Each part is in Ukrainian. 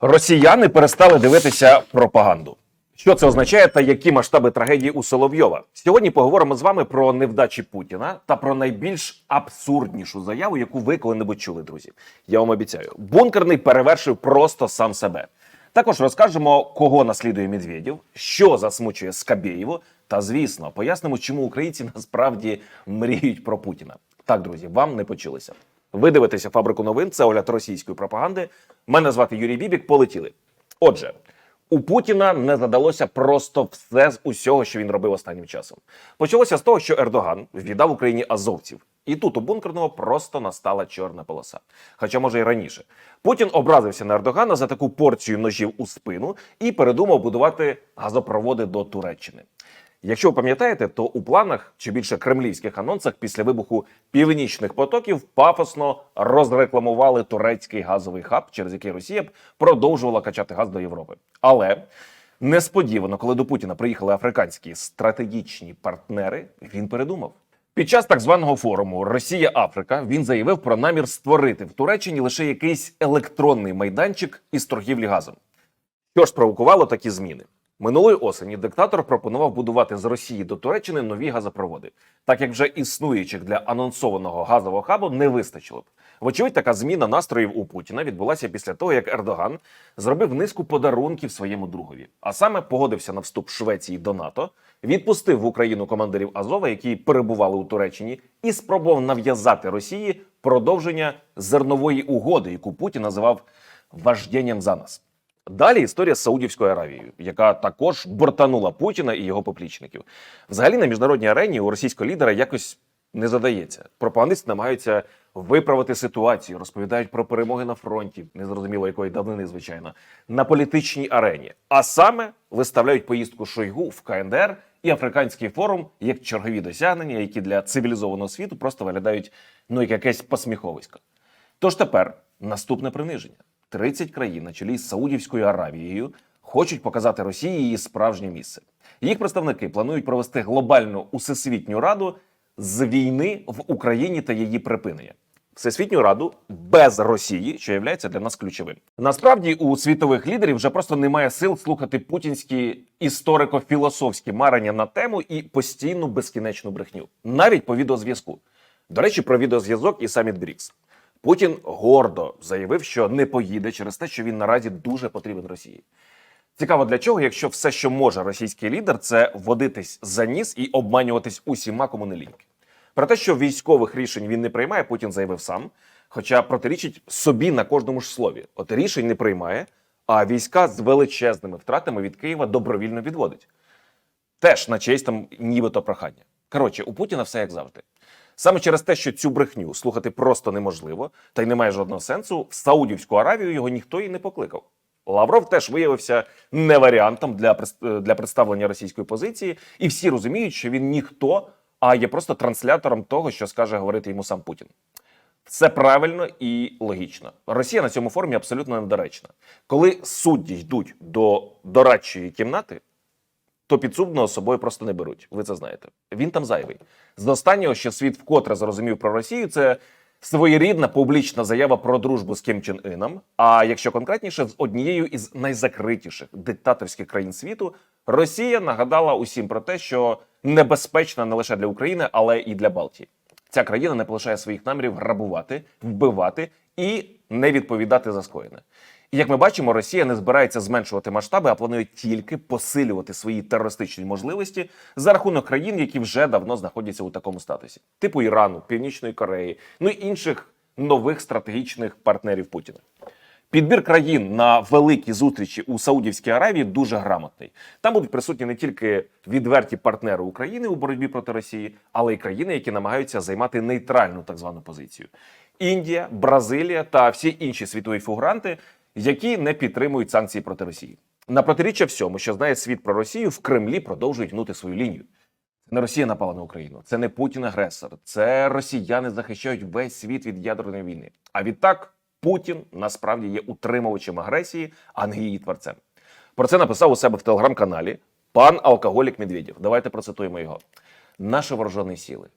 Росіяни перестали дивитися пропаганду. Що це означає та які масштаби трагедії у Соловйова? Сьогодні поговоримо з вами про невдачі Путіна та про найбільш абсурднішу заяву, яку ви коли-небудь чули, друзі. Я вам обіцяю, бункерний перевершив просто сам себе. Також розкажемо, кого наслідує Медведєв, що засмучує Скабєєву, та звісно, пояснимо, чому українці насправді мріють про Путіна. Так, друзі, вам не почулися. Ви дивитеся фабрику новин. Це огляд російської пропаганди. Мене звати Юрій Бібік. Полетіли. Отже, у Путіна не задалося просто все з усього, що він робив останнім часом. Почалося з того, що Ердоган віддав Україні азовців, і тут у бункерного просто настала чорна полоса. Хоча, може, й раніше. Путін образився на Ердогана за таку порцію ножів у спину і передумав будувати газопроводи до Туреччини. Якщо ви пам'ятаєте, то у планах чи більше кремлівських анонсах після вибуху північних потоків пафосно розрекламували турецький газовий хаб, через який Росія б продовжувала качати газ до Європи. Але несподівано, коли до Путіна приїхали африканські стратегічні партнери, він передумав. Під час так званого форуму Росія Африка він заявив про намір створити в Туреччині лише якийсь електронний майданчик із торгівлі газом. Що ж спровокувало такі зміни? Минулої осені диктатор пропонував будувати з Росії до Туреччини нові газопроводи, так як вже існуючих для анонсованого газового хабу не вистачило б. Вочевидь, така зміна настроїв у Путіна відбулася після того, як Ердоган зробив низку подарунків своєму другові, а саме погодився на вступ Швеції до НАТО, відпустив в Україну командирів Азова, які перебували у Туреччині, і спробував нав'язати Росії продовження зернової угоди, яку Путін називав вождінням за нас. Далі історія з Саудівською Аравією, яка також бортанула Путіна і його поплічників. Взагалі на міжнародній арені у російського лідера якось не задається. Пропагандисти намагаються виправити ситуацію, розповідають про перемоги на фронті, незрозуміло якої давнини, звичайно, на політичній арені. А саме виставляють поїздку Шойгу в КНДР і африканський форум як чергові досягнення, які для цивілізованого світу просто виглядають ну як якесь посміховисько. Тож тепер наступне приниження. 30 країн на чолі з Саудівською Аравією хочуть показати Росії її справжнє місце. Їх представники планують провести глобальну усесвітню раду з війни в Україні та її припинення. Всесвітню раду без Росії, що є для нас ключовим. Насправді у світових лідерів вже просто немає сил слухати путінські історико-філософські марення на тему і постійну безкінечну брехню, навіть по відеозв'язку. До речі, про відеозв'язок і саміт Брікс. Путін гордо заявив, що не поїде через те, що він наразі дуже потрібен Росії. Цікаво для чого, якщо все, що може російський лідер, це водитись за ніс і обманюватись усіма кому не ліньки. Про те, що військових рішень він не приймає, Путін заявив сам, хоча протирічить собі на кожному ж слові. От рішень не приймає, а війська з величезними втратами від Києва добровільно відводить. Теж на честь там нібито прохання. Коротше, у Путіна все як завжди. Саме через те, що цю брехню слухати просто неможливо, та й немає жодного сенсу, в Саудівську Аравію його ніхто і не покликав. Лавров теж виявився не варіантом для прес- для представлення російської позиції, і всі розуміють, що він ніхто, а є просто транслятором того, що скаже говорити йому сам Путін. Все правильно і логічно. Росія на цьому форумі абсолютно недоречна. Коли судді йдуть до дорадчої кімнати, то підсудного з собою просто не беруть. Ви це знаєте. Він там зайвий. З останнього, що світ вкотре зрозумів про Росію, це своєрідна публічна заява про дружбу з Ким Чен Іном. А якщо конкретніше, з однією із найзакритіших диктаторських країн світу, Росія нагадала усім про те, що небезпечна не лише для України, але і для Балтії. Ця країна не полишає своїх намірів грабувати, вбивати і не відповідати за скоєне. І як ми бачимо, Росія не збирається зменшувати масштаби, а планує тільки посилювати свої терористичні можливості за рахунок країн, які вже давно знаходяться у такому статусі, типу Ірану, Північної Кореї, ну і інших нових стратегічних партнерів Путіна. Підбір країн на великі зустрічі у Саудівській Аравії дуже грамотний. Там будуть присутні не тільки відверті партнери України у боротьбі проти Росії, але й країни, які намагаються займати нейтральну так звану позицію: Індія, Бразилія та всі інші світові фігуранти, які не підтримують санкції проти Росії. На протиріччя всьому, що знає світ про Росію, в Кремлі продовжують гнути свою лінію. Це не Росія напала на Україну, це не Путін агресор, це росіяни захищають весь світ від ядерної війни. А відтак Путін насправді є утримувачем агресії, а не її творцем. Про це написав у себе в телеграм-каналі пан алкоголік Медведєв. Давайте процитуємо його. Наши вооруженные силы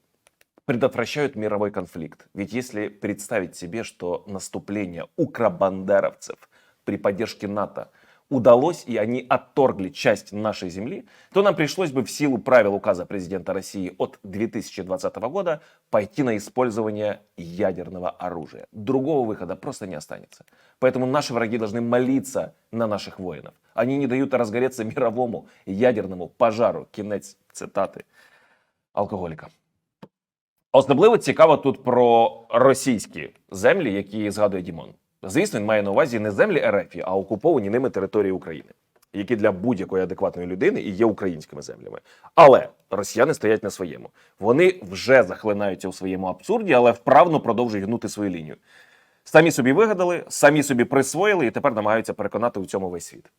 предотвращают мировой конфликт. Ведь если представить себе, что наступление укробандеровцев при поддержке НАТО удалось, и они отторгли часть нашей земли, то нам пришлось бы в силу правил указа президента России от 2020 года пойти на использование ядерного оружия. Другого выхода просто не останется. Поэтому наши враги должны молиться на наших воинов. Они не дают разгореться мировому ядерному пожару. Кінець цитати алкоголіка. Особливо цікаво тут про російські землі, які згадує Дімон. Звісно, він має на увазі не землі РФ, а окуповані ними території України, які для будь-якої адекватної людини і є українськими землями. Але росіяни стоять на своєму. Вони вже захлинаються у своєму абсурді, але вправно продовжують гнути свою лінію. Самі собі вигадали, самі собі присвоїли і тепер намагаються переконати у цьому весь світ.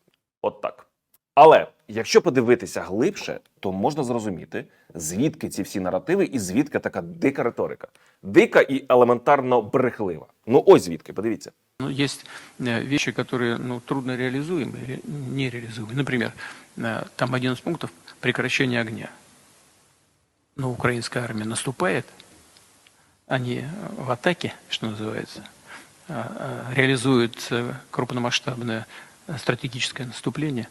От так. Але якщо подивитися глибше, то можна зрозуміти, звідки ці всі наративи і звідки така дика риторика. Дика і елементарно брехлива. Ну ось звідки, подивіться. Ну, есть э, вещи, которые ну, трудно реализуемы, ре- нереализуемы. Например, э, там один из пунктов – прекращение огня. Но украинская армия наступает, они э, в атаке, что называется, реализуют крупномасштабное стратегическое наступление.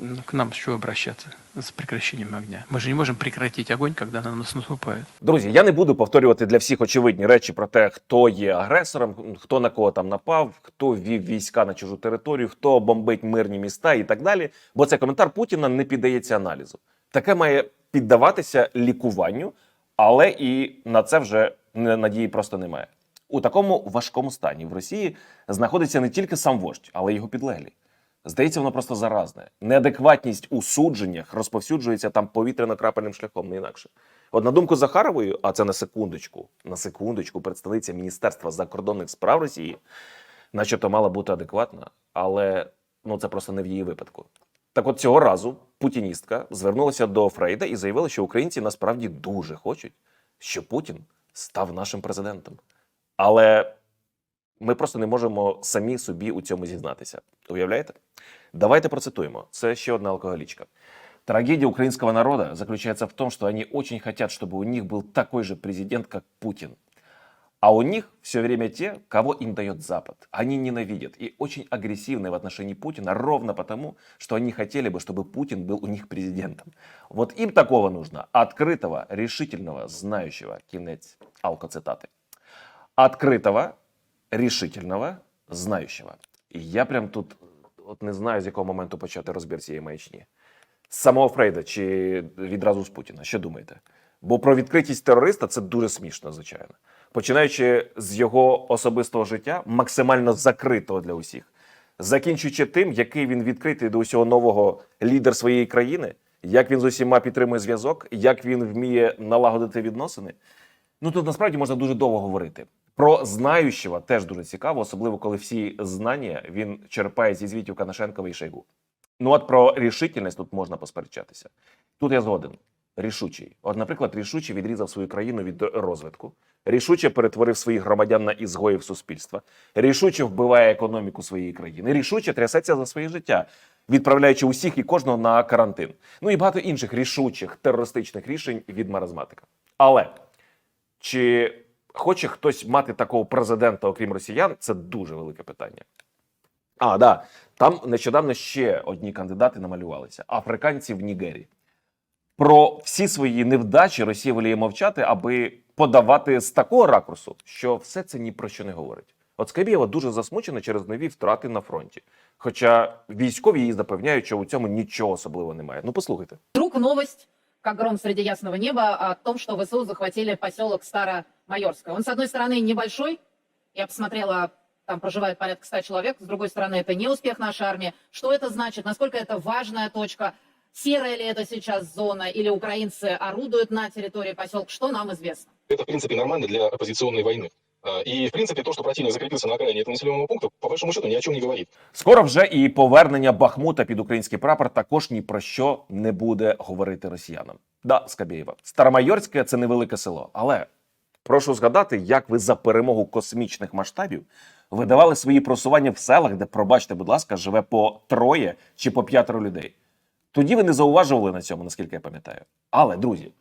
М, К нам с чего обращаться с прекращением огня? Мы же не можем прекратить огонь, когда на нас наступают. Друзі, я не буду повторювати для всіх очевидні речі про те, хто є агресором, хто на кого там напав, хто ввів війська на чужу територію, хто бомбить мирні міста і так далі. Бо цей коментар Путіна не піддається аналізу. Таке має піддаватися лікуванню, але і на це вже надії просто немає. У такому важкому стані в Росії знаходиться не тільки сам вождь, але й його підлеглі. Здається, воно просто заразне. Неадекватність у судженнях розповсюджується там повітряно-крапельним шляхом, не інакше. От на думку Захарової, а це на секундочку, на секундочку, представниця Міністерства закордонних справ Росії, начебто мала бути адекватна, але ну це просто не в її випадку. Так от цього разу путіністка звернулася до Фрейда і заявила, що українці насправді дуже хочуть, щоб Путін став нашим президентом. Але ми просто не можемо самі собі у цьому зізнатися. Уявляєте? Давайте процитуємо. Це ще одна алкоголичка. Трагедия украинского народа заключается в том, что они очень хотят, чтобы у них был такой же президент, как Путин. А у них все время те, кого им дает Запад. Они ненавидят и очень агрессивны в отношении Путина ровно потому, что они хотели бы, чтобы Путин был у них президентом. Вот им такого нужно. Открытого, решительного, знающего. Кінець алкоцитати. Открытого, рішительного, знаючого. І я прям тут от не знаю, з якого моменту почати розбір цієї маячні. З самого Фрейда чи відразу з Путіна? Що думаєте? Бо про відкритість терориста це дуже смішно, звичайно. Починаючи з його особистого життя, максимально закритого для усіх, закінчуючи тим, який він відкритий до усього нового лідер своєї країни, як він з усіма підтримує зв'язок, як він вміє налагодити відносини. Ну тут насправді можна дуже довго говорити. Про знаючого теж дуже цікаво, особливо коли всі знання він черпає зі звітів Канашенкова і Шойгу. Ну от про рішительність тут можна посперечатися. Тут я згоден. Рішучий. От, наприклад, рішуче відрізав свою країну від розвитку, рішуче перетворив своїх громадян на ізгоїв суспільства, рішуче вбиває економіку своєї країни, рішуче трясеться за своє життя, відправляючи усіх і кожного на карантин. Ну і багато інших рішучих терористичних рішень від маразматика. Але чи хоче хтось мати такого президента, окрім росіян, це дуже велике питання. А, да. Там нещодавно ще одні кандидати намалювалися: африканці в Нігері. Про всі свої невдачі Росія воліє мовчати, аби подавати з такого ракурсу, що все це ні про що не говорить. От Скабєва дуже засмучена через нові втрати на фронті. Хоча військові її запевняють, що у цьому нічого особливого немає. Ну послухайте. Вдруг новость, как гром среди ясного неба, о том, что ВСУ захватили поселок Старомайорское. Он, с одной стороны, небольшой. Я посмотрела, там проживает порядка 100 человек. С другой стороны, это не успех нашей армии. Что это значит? Насколько это важная точка? Серая ли это сейчас зона? Или украинцы орудуют на территории поселка? Что нам известно? это, в принципе, нормально для оппозиционной войны. А, И, в принципе, то, что противник закрепился на окраине этого населенного пункта, по большому счету, ни о чем не говорит. Скоро вже і повернення Бахмута під український прапор також ні про що не буде говорити росіянам. Да, Скабєєва. Старомайорське це невелике село, але прошу згадати, як ви за перемогу космічних масштабів видавали свої просування в селах, де, пробачте, будь ласка, живе по троє чи по п'ятеро людей. Тоді ви не зауважували на цьому, наскільки я пам'ятаю. Але, друзі,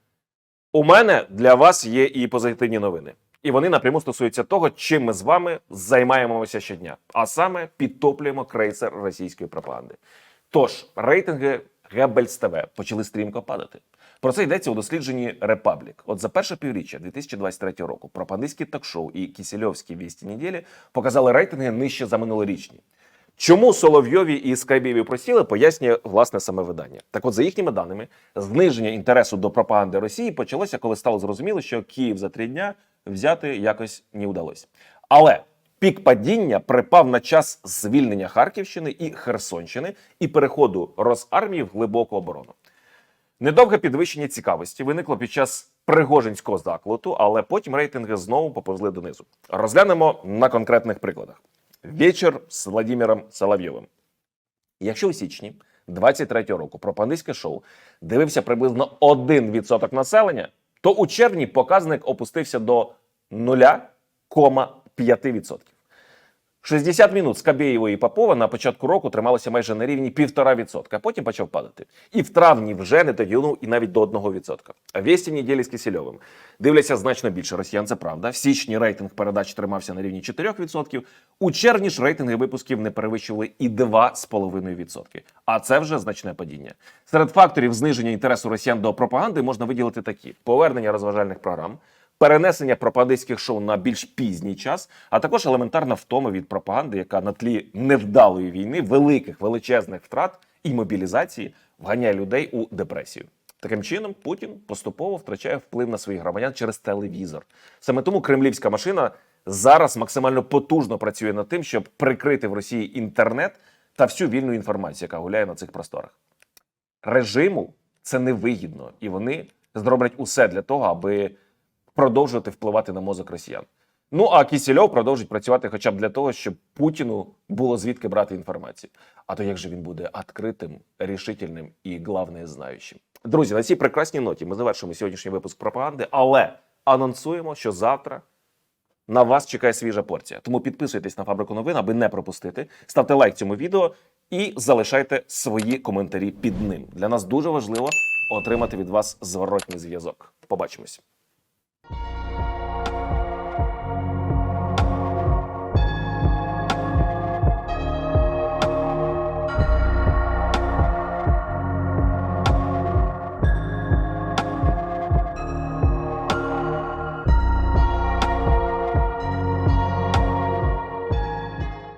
у мене для вас є і позитивні новини. І вони напряму стосуються того, чим ми з вами займаємося щодня, а саме підтоплюємо крейсер російської пропаганди. Тож рейтинги Геббельс ТВ почали стрімко падати. Про це йдеться у дослідженні Репаблік. От за перше півріччя 2023 року пропагандистські ток-шоу і кісельовські вісті неділі показали рейтинги нижче за минулорічні. Чому Соловйові і Скайбєві просіли, пояснює власне саме видання. Так от, за їхніми даними, зниження інтересу до пропаганди Росії почалося, коли стало зрозуміло, що Київ за три дня взяти якось не вдалося. Але пік падіння припав на час звільнення Харківщини і Херсонщини і переходу Росармії в глибоку оборону. Недовге підвищення цікавості виникло під час Пригожинського заколоту, але потім рейтинги знову поповзли донизу. Розглянемо на конкретних прикладах. Вечір з Владимиром Соловйовим. Якщо у січні 23-го року пропагандистське шоу дивився приблизно 1% населення, то у червні показник опустився до 0,5%. 60 минут Скабєєва і Попова на початку року трималося майже на рівні 1,5%, а потім почав падати. І в травні вже не дотягнув і навіть до 1%. А вісті неділі з Кисельовим дивляться значно більше росіян, це правда. В січні рейтинг передач тримався на рівні 4%. У червні ж рейтинги випусків не перевищували і 2,5%. А це вже значне падіння. Серед факторів зниження інтересу росіян до пропаганди можна виділити такі: повернення розважальних програм, перенесення пропагандистських шоу на більш пізній час, а також елементарна втома від пропаганди, яка на тлі невдалої війни, великих величезних втрат і мобілізації вганяє людей у депресію. Таким чином, Путін поступово втрачає вплив на своїх громадян через телевізор. Саме тому кремлівська машина зараз максимально потужно працює над тим, щоб прикрити в Росії інтернет та всю вільну інформацію, яка гуляє на цих просторах. Режиму це невигідно, і вони зроблять усе для того, аби продовжувати впливати на мозок росіян. Ну а Кісельов продовжить працювати хоча б для того, щоб Путіну було звідки брати інформацію. А то як же він буде відкритим, рішительним і головне знаючим. Друзі, на цій прекрасній ноті ми завершимо сьогоднішній випуск пропаганди, але анонсуємо, що завтра на вас чекає свіжа порція. Тому підписуйтесь на фабрику новин, аби не пропустити. Ставте лайк цьому відео і залишайте свої коментарі під ним. Для нас дуже важливо отримати від вас зворотній зв'язок. Побачимось.